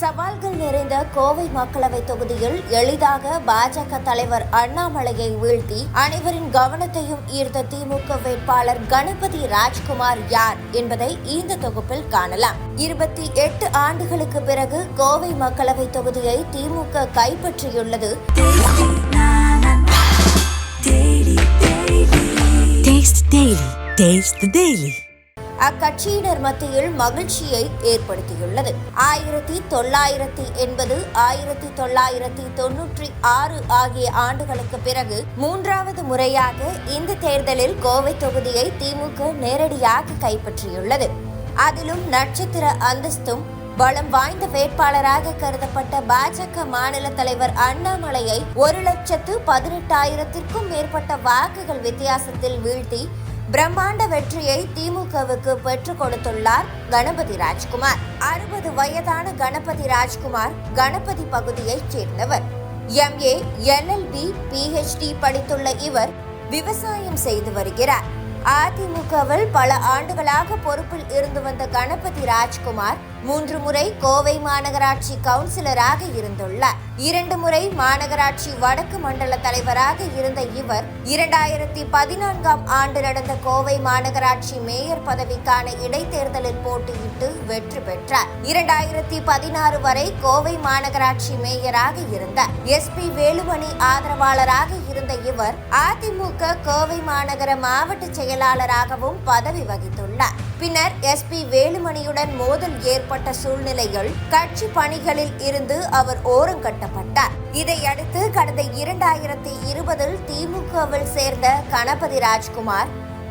சவால்கள் நிறைந்த கோவை மக்களவை தொகுதியில் எளிதாக பாஜக தலைவர் அண்ணாமலையை வீழ்த்தி அனைவரின் கவனத்தையும் ஈர்த்த திமுக வேட்பாளர் கணபதி ராஜ்குமார் யார் என்பதை இந்த தொகுப்பில் காணலாம். இருபத்தி எட்டு ஆண்டுகளுக்கு பிறகு கோவை மக்களவை தொகுதியை திமுக கைப்பற்றியுள்ளது. டேஸ்ட் டெய்லி அக்கட்சியினர் மத்தியில் மகிழ்ச்சியை ஏற்படுத்தியுள்ளது. ஆயிரத்தி தொள்ளாயிரத்தி எண்பது ஆயிரத்தி தொள்ளாயிரத்தி தொன்னூற்றி ஆறு ஆகிய ஆண்டுகளுக்கு பிறகு மூன்றாவது முறையாக இந்த தேர்தலில் கோவை தொகுதியை திமுக நேரடியாக கைப்பற்றியுள்ளது. அதிலும் நட்சத்திர அந்தஸ்தும் பலம் வாய்ந்த வேட்பாளராக கருதப்பட்ட பாஜக மாநில தலைவர் அண்ணாமலையை ஒரு லட்சத்து பதினெட்டாயிரத்திற்கும் மேற்பட்ட வாக்குகள் வித்தியாசத்தில் வீழ்த்தி பிரம்மாண்ட வெற்றியை திமுகவுக்கு பெற்றுக் கொடுத்துள்ளார் கணபதி ராஜ்குமார். அறுபது வயதான கணபதி ராஜ்குமார் கணபதி பகுதியைச் சேர்ந்தவர். எம்ஏ எல்எல்பி பிஹெச்டி படித்துள்ள இவர் விவசாயம் செய்து வருகிறார். அதிமுகவில் பல ஆண்டுகளாக பொறுப்பில் இருந்து வந்த கணபதி ராஜ்குமார் மூன்று முறை கோவை மாநகராட்சி கவுன்சிலராக இருந்துள்ளார். இரண்டு முறை மாநகராட்சி வடக்கு மண்டல தலைவராக இருந்த இவர் இரண்டாயிரத்தி பதினான்காம் ஆண்டு நடந்த கோவை மாநகராட்சி மேயர் பதவிக்கான இடைத்தேர்தலில் போட்டியிட்டு வெற்றி பெற்றார். இரண்டாயிரத்தி பதினாறு வரை கோவை மாநகராட்சி மேயராக இருந்தார். எஸ்பி வேலுமணி ஆதரவாளராக இருந்த இவர் அதிமுக கோவை மாநகர மாவட்ட செயலாளராகவும் பதவி வகித்துள்ளார். பின்னர் எஸ்பி வேலுமணியுடன் மோதல் ஏற்பட்ட சூழ்நிலையில் கட்சி பணிகளில் இருந்து அவர் ஓரங்கட்டப்பட்டார் இதையடுத்து கடந்த இரண்டாயிரத்தி இருபதில் திமுகவில் சேர்ந்த கணபதி ராஜ்குமார்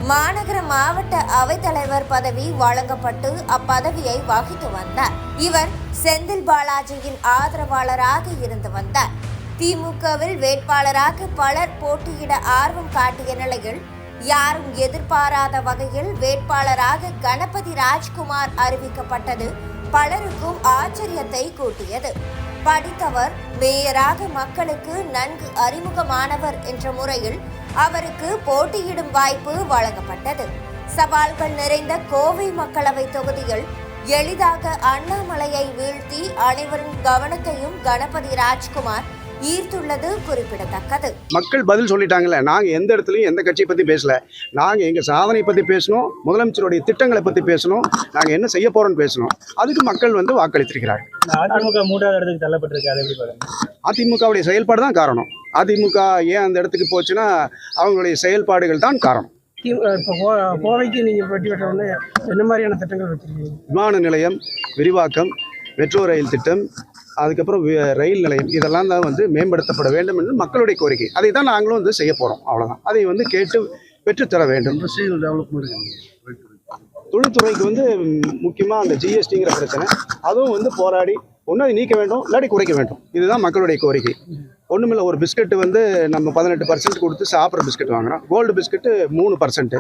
மாநகர மாவட்ட அவைத்தலைவர் பதவி வழங்கப்பட்டு அப்பதவியை வகித்து வந்தார். இவர் செந்தில் பாலாஜியின் ஆதரவாளராக இருந்து வந்தார். திமுகவில் வேட்பாளராக பலர் போட்டியிட ஆர்வம் காட்டிய நிலையில் யாரும் எதிர்பாராத வகையில் வேட்பாளராக கணபதி ராஜ்குமார் அறிவிக்கப்பட்டது. பலருக்கும் ஆச்சரியத்தை கூட்டியது. படித்தவர் மேயராக மக்களுக்கு நன்கு அறிமுகமானவர் என்ற முறையில் அவருக்கு போட்டியிடும் வாய்ப்பு வழங்கப்பட்டது. சவால்கள் நிறைந்த கோவை மக்களவை தொகுதியில் எளிதாக அண்ணாமலையை வீழ்த்தி அனைவரின் கவனத்தையும் கணபதி ராஜ்குமார் ஈர்த்துள்ளது குறிப்பிடத்தக்கது. மக்கள் பதில் சொல்லிட்டாங்கல்ல நாங்கள் எந்த இடத்துலையும் எந்த கட்சியை பற்றி பேசல. நாங்கள் எங்கள் சாதனை பற்றி பேசணும் முதலமைச்சருடைய திட்டங்களை பற்றி பேசணும் நாங்கள் என்ன செய்ய போகிறோம்னு பேசணும். அதுக்கு மக்கள் வந்து வாக்களித்திருக்கிறார்கள். இந்த அதிமுக மூன்றாவது இடத்துக்கு தள்ளப்பட்டிருக்கு அதை எப்படி பாருங்க? அதிமுகவுடைய செயல்பாடு தான் காரணம். அதிமுக ஏன் அந்த இடத்துக்கு போச்சுன்னா அவங்களுடைய செயல்பாடுகள் தான் காரணம். கோவைக்கு நீங்கள் உடனே என்ன மாதிரியான திட்டங்கள் வச்சிருக்கீங்க? விமான நிலையம் விரிவாக்கம் மெட்ரோ ரயில் திட்டம் அதுக்கப்புறம் ரயில் நிலையம் இதெல்லாம் தான் வந்து மேம்படுத்தப்பட வேண்டும் என்று மக்களுடைய கோரிக்கை. அதை தான் நாங்களும் வந்து செய்ய போகிறோம் அவ்வளோதான் அதை வந்து கேட்டு பெற்றுத்தர வேண்டும். தொழில்துறைக்கு வந்து முக்கியமாக அந்த ஜிஎஸ்டிங்கிற பிரச்சனை. அதுவும் வந்து போராடி ஒன்று அதை நீக்க வேண்டும் இல்லாட்டி குறைக்க வேண்டும். இதுதான் மக்களுடைய கோரிக்கை. ஒன்றுமில்ல ஒரு பிஸ்கட் வந்து நம்ம பதினெட்டு பர்சன்ட் கொடுத்து சாப்பிட்ற பிஸ்கட் வாங்குறோம். கோல்டு பிஸ்கட்டு மூணு பர்சன்ட்டு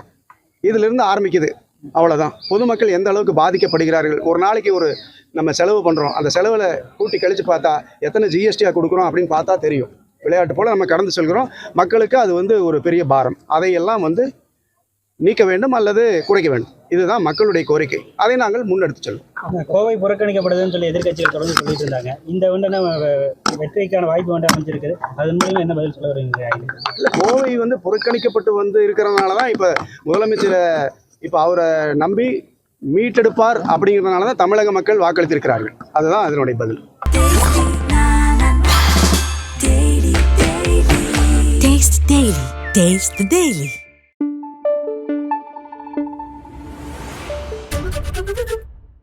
இதிலிருந்து ஆரம்பிக்குது. அவ்வளோதான் பொதுமக்கள் எந்த அளவுக்கு பாதிக்கப்படுகிறார்கள்? ஒரு நாளைக்கு ஒரு நம்ம செலவு பண்ணுறோம் அந்த செலவில் கூட்டி கழித்து பார்த்தா எத்தனை ஜிஎஸ்டியாக கொடுக்குறோம் அப்படின்னு பார்த்தா தெரியும். விளையாட்டு போல் நம்ம கடந்து செல்கிறோம். மக்களுக்கு அது வந்து ஒரு பெரிய பாரம். அதையெல்லாம் வந்து நீக்க வேண்டும் அல்லது குறைக்க வேண்டும். இதுதான் மக்களுடைய கோரிக்கை. அதை நாங்கள் முன்னெடுத்து செல்வோம். கோவை புறக்கணிக்கப்படுதுன்னு சொல்லி எதிர்க்கட்சிகள் தொடர்ந்து சொல்லிட்டு இருந்தாங்க இந்த வந்து வெற்றிக்கான வாய்ப்பு வந்து அமைஞ்சிருக்குது. அதன் மூலம் என்ன பதில் சொல்ல வருவீங்க? இல்லை கோவை வந்து புறக்கணிக்கப்பட்டு வந்து இருக்கிறதுனால தான் இப்போ முதலமைச்சரை இப்போ அவரை நம்பி மீட்டெடுப்பார் அப்படிங்கிறதுனால தான் தமிழக மக்கள் வாக்களித்திருக்கிறார்கள். அதுதான் அதனுடைய பதில். Taste the Daily.